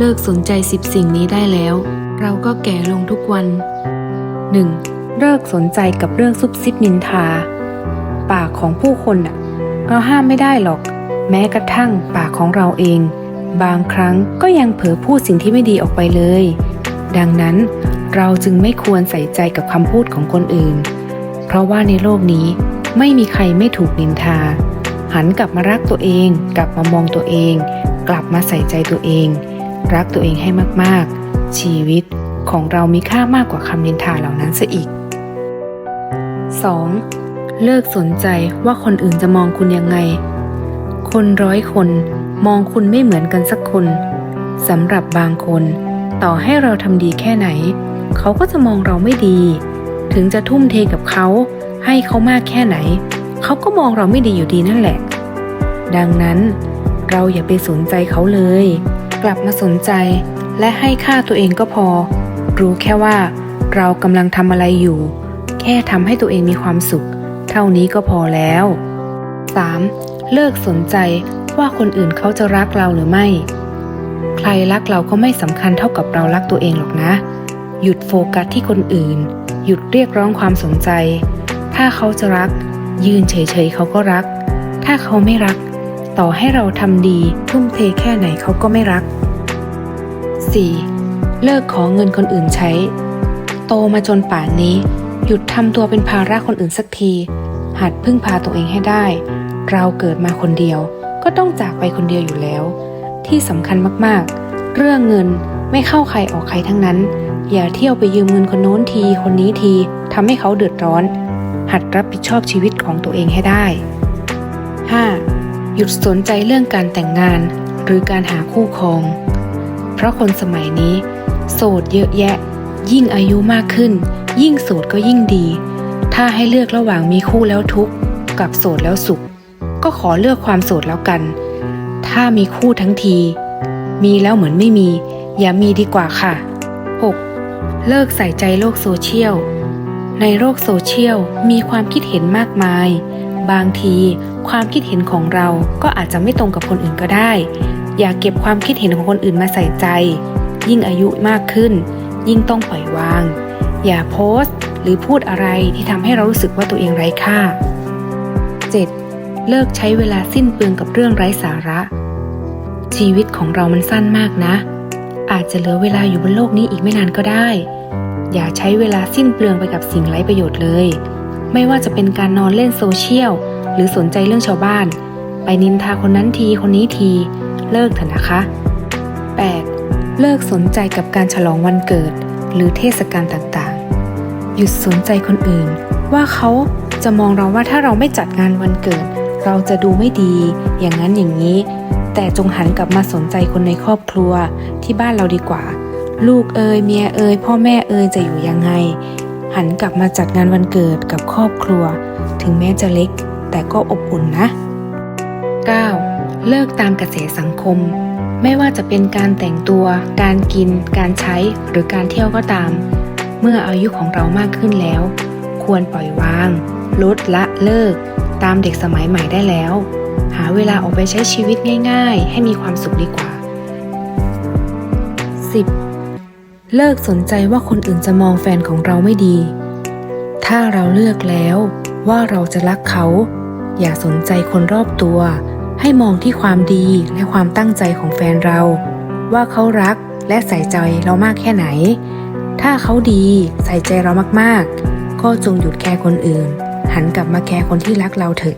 เลิกสนใจสิบสิ่งนี้ได้แล้ว เราก็แก่ลงทุกวัน 1. เลิกสนใจกับเรื่องซุบซิบนินทา ปากของผู้คนน่ะเราห้ามไม่ได้หรอก แม้กระทั่งปากของเราเอง บางครั้งก็ยังเผลอพูดสิ่งที่ไม่ดีออกไปเลย ดังนั้นเราจึงไม่ควรใส่ใจกับคำพูดของคนอื่น เพราะว่าในโลกนี้ไม่มีใครไม่ถูกนินทา หันกลับมารักตัวเอง กลับมามองตัวเอง กลับมาใส่ใจตัวเอง รักตัวเองให้มากๆ ชีวิตของเรามีค่ามากกว่าคำนินทาเหล่านั้นซะอีก 2. เลิกสนใจว่าคนอื่นจะมองคุณยังไง คนร้อยคนมองคุณไม่เหมือนกันสักคนสำหรับบางคน ต่อให้เราทำดีแค่ไหน เขาก็จะมองเราไม่ดี ถึงจะทุ่มเทกับเขา ให้เขามากแค่ไหน เขาก็มองเราไม่ดีอยู่ดีนั่นแหละ ดังนั้นเราอย่าไปสนใจเขาเลย กลับมาสนใจ และให้ค่าตัวเองก็พอ รู้แค่ว่าเรากำลังทำอะไรอยู่ แค่ทำให้ตัวเองมีความสุข เท่านี้ก็พอแล้ว 3. เลิกสนใจว่าคนอื่นเขาจะรักเราหรือไม่ ใครรักเราก็ไม่สำคัญเท่ากับเรารักตัวเองหรอกนะ หยุดโฟกัสที่คนอื่น หยุดเรียกร้องความสนใจ ถ้าเขาจะรัก ยืนเฉยๆเขาก็รัก ถ้าเขาไม่รัก ต่อให้เราทำดี ทุ่มเทแค่ไหนเขาก็ไม่รัก 4. เลิกขอเงินคนอื่นใช้ โตมาจนป่านนี้ หยุดทำตัวเป็นภาระคนอื่นสักที หัดพึ่งพาตัวเองให้ได้ เราเกิดมาคนเดียว ก็ต้องจากไปคนเดียวอยู่แล้ว ที่สำคัญมากๆ เรื่องเงินไม่เข้าใครออกใครทั้งนั้น อย่าเที่ยวไปยืมเงินคนโน้นทีคนนี้ทีทำให้เขาเดือดร้อน หัดรับผิดชอบชีวิตของตัวเองให้ได้ 5. หยุดสนใจเรื่องการแต่งงาน หรือการหาคู่ครอง เพราะคนสมัยนี้ โสดเยอะแยะ ยิ่งอายุมากขึ้น ยิ่งโสดก็ยิ่งดี ถ้าให้เลือกระหว่างมีคู่แล้วทุกข์กับโสดแล้วสุข ก็ขอเลือกความโสดแล้วกัน ถ้ามีคู่ทั้งที มีแล้วเหมือนไม่มี อย่ามีดีกว่าค่ะ 6. เลิกใส่ใจโลกโซเชียลในโลกโซเชียลมีความคิดเห็นมากมาย บางที ความคิดเห็นของเราก็อาจจะไม่ตรงกับคนอื่นก็ได้ อย่าเก็บความคิดเห็นของคนอื่นมาใส่ใจ ยิ่งอายุมากขึ้น ยิ่งต้องปล่อยวาง อย่าโพสต์ หรือพูดอะไรที่ทำให้เรารู้สึกว่าตัวเองไร้ค่า 7. เลิกใช้เวลาสิ้นเปลืองกับเรื่องไร้สาระ ชีวิตของเรามันสั้นมากนะ อาจจะเหลือเวลาอยู่บนโลกนี้อีกไม่นานก็ได้ อย่าใช้เวลาสิ้นเปลืองไปกับสิ่งไร้ประโยชน์เลย ไม่ว่าจะเป็นการนอนเล่นโซเชียล หรือสนใจเรื่องชาวบ้าน ไปนินทาคนนั้นทีคนนี้ที เลิกเถอะนะคะ 8. เลิกสนใจกับการฉลองวันเกิด หรือเทศกาลต่างๆ หยุดสนใจคนอื่น ว่าเขาจะมองเราว่าถ้าเราไม่จัดงานวันเกิด เราจะดูไม่ดี อย่างนั้นอย่างนี้ แต่จงหันกลับมาสนใจคนในครอบครัวที่บ้านเราดีกว่า ลูกเอยเมียเอยพ่อแม่เอยจะอยู่ยังไง หันกลับมาจัดงานวันเกิดกับครอบครัว ถึงแม้จะเล็ก แต่ก็อบอุ่นนะ 9. เลิกตามกระแสสังคม ไม่ว่าจะเป็นการแต่งตัว การกิน การใช้ หรือการเที่ยวก็ตาม เมื่ออายุของเรามากขึ้นแล้ว ควรปล่อยวาง ลดละเลิก ตามเด็กสมัยใหม่ได้แล้ว หาเวลาออกไปใช้ชีวิตง่าย ๆ ให้มีความสุขดีกว่า 10. เลิกสนใจว่าคนอื่นจะมองแฟนของเราไม่ดี ถ้าเราเลือกแล้วว่าเราจะรักเขา อย่าสนใจคนรอบตัว ให้มองที่ความดีและความตั้งใจของแฟนเรา ว่าเขารักและใส่ใจเรามากแค่ไหน ถ้าเขาดีใส่ใจเรามากๆ ก็จงหยุดแคร์คนอื่น หันกลับมาแคร์คนที่รักเราเถอะ